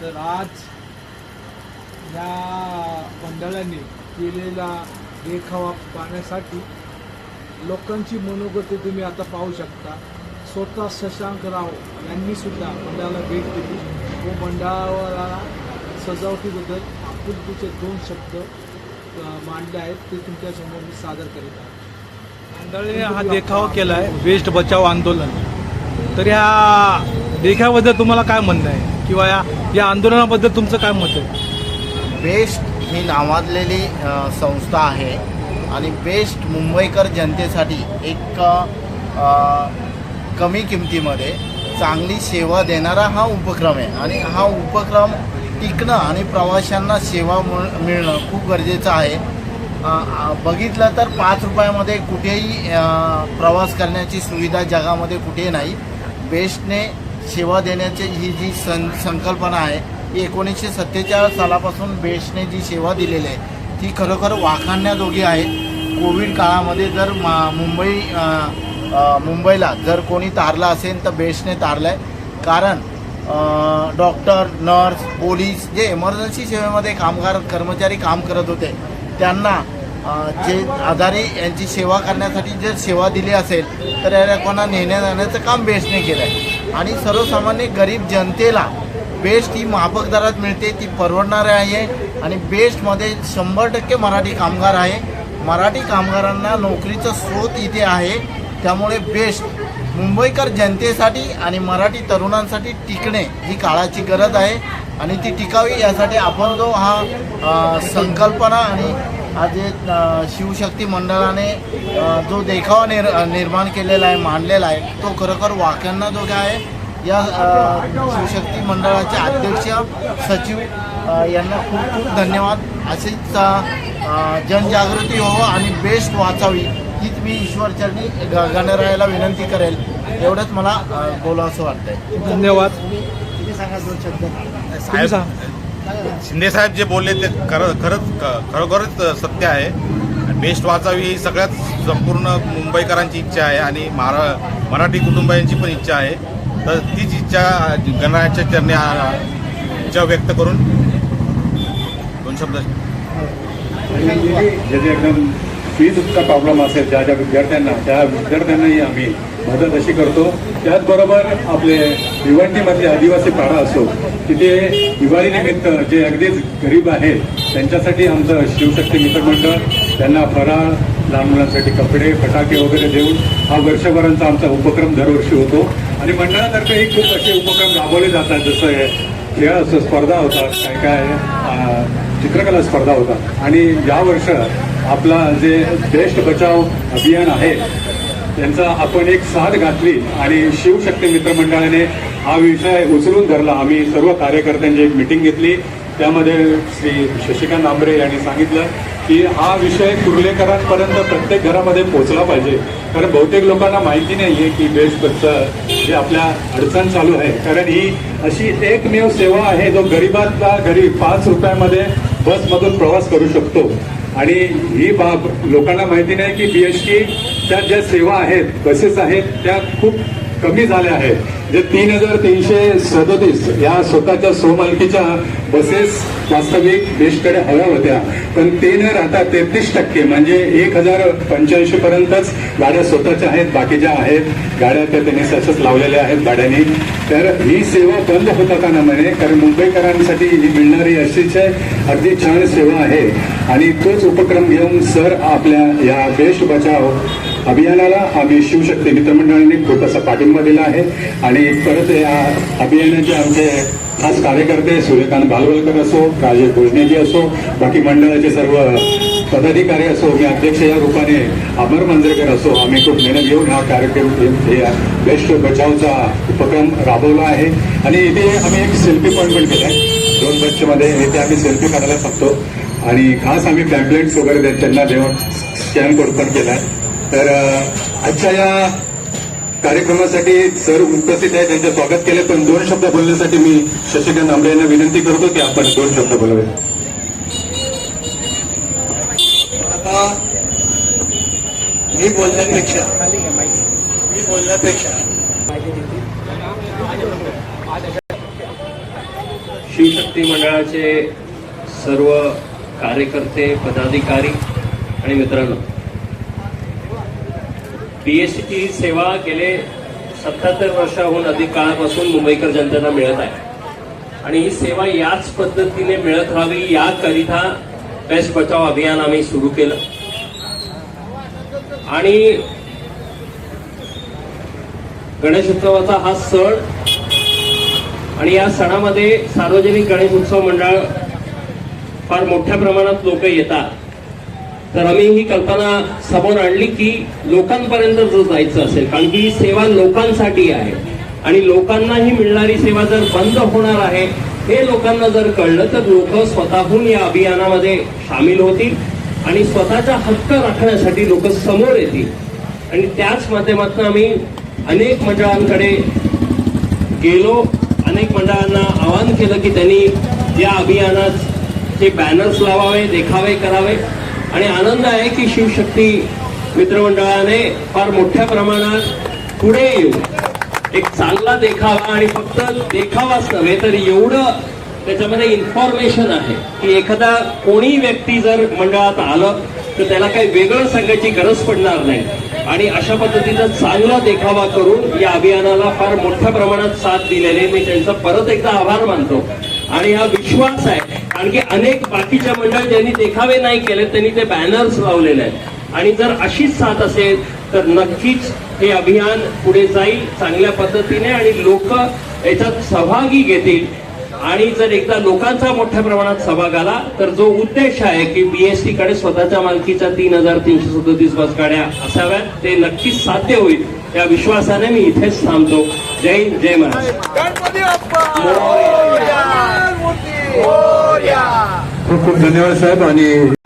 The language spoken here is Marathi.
तर आज या मंडळाने केलेला देखावा पाहण्यासाठी लोकांची मनोगती तुम्ही आता पाहू शकता. स्वतः शशांक राव यांनी सुद्धा मंडळाला भेट दिली. व मंडळाला सजावटीबद्दल आपुलकीचे दोन शब्द मांडले आहेत. ते तुमच्यासमोर मी सादर करीत आहे. मंडळाने हा देखावा केला आहे वेस्ट बचाव आंदोलन. तर ह्या देखाव्याबद्दल तुम्हाला काय म्हणणं आहे? किंवा या या आंदोलनाबद्दल तुमचं काय मत आहे? बेस्ट ही नावाजलेली संस्था आहे आणि बेस्ट मुंबईकर जनतेसाठी एक कमी किमतीमध्ये चांगली सेवा देणारा हा उपक्रम आहे. आणि हा उपक्रम टिकणं आणि प्रवाशांना सेवा मिळ- मिळणं खूप गरजेचं आहे. बघितलं तर पाच रुपयामध्ये कुठेही प्रवास करण्याची सुविधा जगामध्ये कुठेही नाही. बेस्टने सेवा देण्याची ही जी सं संकल्पना आहे ही एकोणीसशे सत्तेचाळीस सालापासून बेस्टने जी सेवा दिलेली आहे ती खरोखर वाखाणण्याजोगी आहे. कोविड काळामध्ये जर मा मुंबई मुंबईला जर कोणी तारलं असेल तर बेस्टने तारलं आहे कारण डॉक्टर नर्स पोलीस जे इमर्जन्सी सेवेमध्ये कामगार कर्मचारी काम करत होते त्यांना जे आजारी यांची सेवा करण्यासाठी जर सेवा दिली असेल तर याला कोणा नेण्या जाण्याचं काम बेस्टने केलं आहे आणि सर्वसामान्य गरीब जनतेला बेस्ट ही माफक दरात मिळते ती परवडणारे आहे. आणि बेस्टमध्ये शंभर टक्के मराठी कामगार आहे. मराठी कामगारांना नोकरीचं स्रोत इथे आहे. त्यामुळे बेस्ट मुंबईकर जनतेसाठी आणि मराठी तरुणांसाठी टिकणे ही काळाची गरज आहे. आणि ती टिकावी यासाठी आपण जो हा संकल्पना आणि जे अ, शिवशक्ती मंडळाने जो देखावा निर निर्माण केलेला आहे मांडलेला आहे तो खरोखर वाक्यांना जो काय आहे. या शिवशक्ती मंडळाचे अध्यक्ष सचिव यांना खूप खूप धन्यवाद. अशीच जनजागृती व्हावं आणि बेस्ट वाचावी हीच मी ईश्वरचरणी ग गणरायाला विनंती करेल. एवढंच मला अ, बोलावंसं वाटतंय. धन्यवाद. सांगा दोन शब्द. शिंदेसाहेब शिंदे साहेब जे बोलले ते खरं खरंच ख- खरोखरच सत्य आहे. बेस्ट वाचावी ही सगळ्यात संपूर्ण मुंबईकरांची इच्छा आहे आणि महारा मराठी कुटुंबियांची पण इच्छा आहे. तर तीच इच्छा गणरायाच्या चरणी इच्छा व्यक्त करून दोन शब्द. ज्याचे एकदम प्रॉब्लेम असेल ज्या ज्या विद्यार्थ्यांना त्या विद्यार्थ्यांनाही आम्ही मदत अशी करतो. त्याचबरोबर आपले भिवंडीमधले आदिवासी पाडा असो तिथे दिवाळीनिमित्त जे अगदीच गरीब आहेत त्यांच्यासाठी आमचं शिवशक्ती मित्रमंडळ त्यांना फराळ लहान मुलांसाठी कपडे फटाके वगैरे देऊन हा वर्षभरांचा आमचा उपक्रम दरवर्षी होतो. आणि मंडळातर्फेही खूप असे उपक्रम राबवले जातात जसं खेळ असं स्पर्धा होतात काय काय चित्रकला स्पर्धा होतात. आणि या वर्ष आपला जे बेस्ट बचाव अभियान आहे त्यांचा आपण एक साथ घातली आणि शिवशक्ती मित्रमंडळाने हा विषय उचलून धरला. आम्ही सर्व कार्यकर्त्यांची एक मिटिंग घेतली. त्यामध्ये श्री शशिकांत आंबरे यांनी सांगितलं की हा विषय कुर्लेकरांपर्यंत प्रत्येक घरामध्ये पोहोचला पाहिजे. कारण बहुतेक लोकांना माहिती नाही आहे की बेस्ट बसचं जे आपल्या अडचण चालू आहे. कारण ही अशी एकमेव सेवा आहे जो गरीबातला गरीब पाच रुपयामध्ये बसमधून प्रवास करू शकतो. आणि ही बाब लोकांना माहिती नाही की बी एस च्या ज्या सेवा आहेत बसेस आहेत त्या खूप कमी झाल्या आहेत जे तीन हजार तीनशे सदोतीस या स्वतःच्या स्वमालकीच्या बसेस वास्तविक देशकडे हव्या होत्या. पण ते न राहता तेहतीस टक्के म्हणजे एक हजार पंच्याऐंशी पर्यंतच गाड्या स्वतःच्या आहेत बाकीच्या आहेत गाड्या त्या त्यांनी तसंच लावलेल्या आहेत गाड्यांनी तर ही सेवा बंद होता ना म्हणे कारण मुंबईकरांसाठी ही मिळणारी अशीच अगदी छान सेवा आहे. आणि तोच उपक्रम घेऊन सर आपल्या या बेस्ट बचाव अभियानाला आम्ही शिवशक्ती मित्रमंडळाने खूप असा पाठिंबा दिला आहे. आणि परत या अभियानाचे आमचे खास कार्यकर्ते सूर्यकांत भालवलकर असो राजेश भोजनेजी असो बाकी मंडळाचे सर्व पदाधिकारी असो मी अध्यक्ष या रूपाने अमर मंजरेकर असो आम्ही खूप मेहनत घेऊन हा कार्यक्रम हे बेस्ट बचावचा उपक्रम राबवला आहे. आणि इथे आम्ही एक सेल्फी पॉईंट पण आहे. दोन बच्चेमध्ये इथे आम्ही सेल्फी काढायला सांगतो आणि खास आम्ही पॅम्पलेट्स वगैरे देत त्यांना देऊन स्कॅन कोड पण आहे. तर आजच्या या कार्यक्रमासाठी सर उपस्थित आहे त्यांचं स्वागत केले पण दोन शब्द बोलण्यासाठी मी शशिकांत आंबळे यांना विनंती करतो की आपण दोन शब्द बोलावे आता मी बोलण्यापेक्षा मी बोलण्यापेक्षा शिवशक्ती मंडळाचे सर्व कार्यकर्ते पदाधिकारी आणि मित्रांनो बीएससीची एस सेवा गेले सत्याहत्तर वर्षाहून अधिक काळापासून मुंबईकर जनतेला मिळत आहे. आणि ही सेवा याच पद्धतीने मिळत राहावी याकरिता बेस्ट बचाव अभियान आम्ही सुरू केलं. आणि गणेश उत्सवाचा हा सण आणि या सणामध्ये सार्वजनिक गणेश उत्सव मंडळ फार मोठ्या प्रमाणात लोक येतात. तर आम्ही ही कल्पना समोर आणली की लोकांपर्यंत जर जायचं असेल कारण की ही सेवा लोकांसाठी आहे आणि लोकांनाही मिळणारी सेवा जर बंद होणार आहे हे लोकांना जर कळलं तर लोक स्वतःहून या अभियानामध्ये सामील होतील आणि स्वतःचा हक्क राखण्यासाठी लोक समोर येतील. आणि त्याच माध्यमातून आम्ही अनेक मंडळांकडे गेलो अनेक मंडळांना आवाहन केलं की त्यांनी या अभियानाचे बॅनर्स लावावे देखावे करावे. आणि आनंद आहे की शिवशक्ती मित्रमंडळाने फार मोठ्या प्रमाणात पुढे येऊन एक चांगला देखावा आणि फक्त देखावाच नव्हे तर एवढं त्याच्यामध्ये इन्फॉर्मेशन आहे की एखादा कोणी व्यक्ती जर मंडळात आलं तर त्याला काही वेगळं सांगायची गरज पडणार नाही. आणि अशा पद्धतीचा चांगला देखावा करून या अभियानाला फार मोठ्या प्रमाणात साथ दिलेले मी त्यांचा परत एकदा आभार मानतो. आणि हा विश्वास आहे कारण की अनेक बाकीच्या मंडळ ज्यांनी देखावे नाही केले त्यांनी ते बॅनर्स लावलेले आहेत. आणि जर अशीच साथ असेल तर नक्कीच हे अभियान पुढे जाईल चांगल्या पद्धतीने आणि लोक याच्यात सहभागी घेतील. आणि जर एकदा लोकांचा मोठ्या प्रमाणात सहभाग आला तर जो उद्देश आहे की बीएसटी कडे स्वतःच्या मालकीच्या तीन हजार तीनशे सदतीस बस गाड्या असाव्यात ते नक्कीच साध्य होईल. या विश्वासाने मी इथेच थांबतो. जय हिंद जय महाराष्ट्र. खूप खूप धन्यवाद साहेब आणि